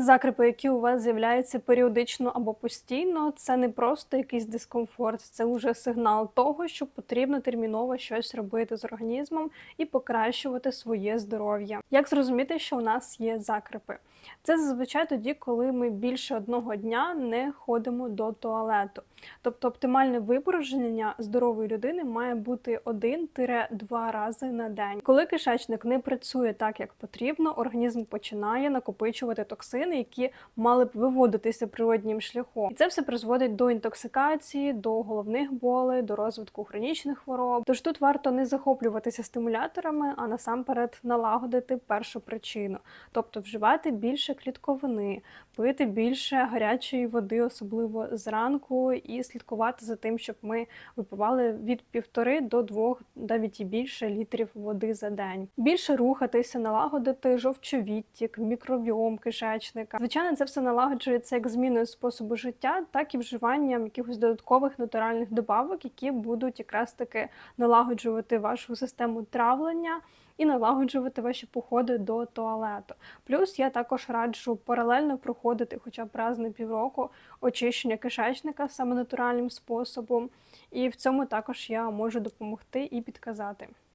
Закрипи, які у вас з'являються періодично або постійно, це не просто якийсь дискомфорт, це вже сигнал того, що потрібно терміново щось робити з організмом і покращувати своє здоров'я. Як зрозуміти, що у нас є закрипи? Це зазвичай тоді, коли ми більше одного дня не ходимо до туалету. Тобто оптимальне випорожнення здорової людини має бути 1-2 рази на день. Коли кишечник не працює так, як потрібно, організм починає накопичувати токсини, які мали б виводитися природнім шляхом. І це все призводить до інтоксикації, до головних болей, до розвитку хронічних хвороб. Тож тут варто не захоплюватися стимуляторами, а насамперед налагодити першу причину, тобто вживати більше клітковини, пити більше гарячої води, особливо зранку, і слідкувати за тим, щоб ми випивали від півтори до двох, навіть і більше літрів води за день. Більше рухатися, налагодити жовчовідтік, мікробіом кишечника. Звичайно, це все налагоджується як зміною способу життя, так і вживанням якихось додаткових натуральних добавок, які будуть якраз таки налагоджувати вашу систему травлення і налагоджувати ваші походи до туалету. Плюс я також раджу паралельно проходити хоча б раз на півроку очищення кишечника саме натуральним способом. І в цьому також я можу допомогти і підказати.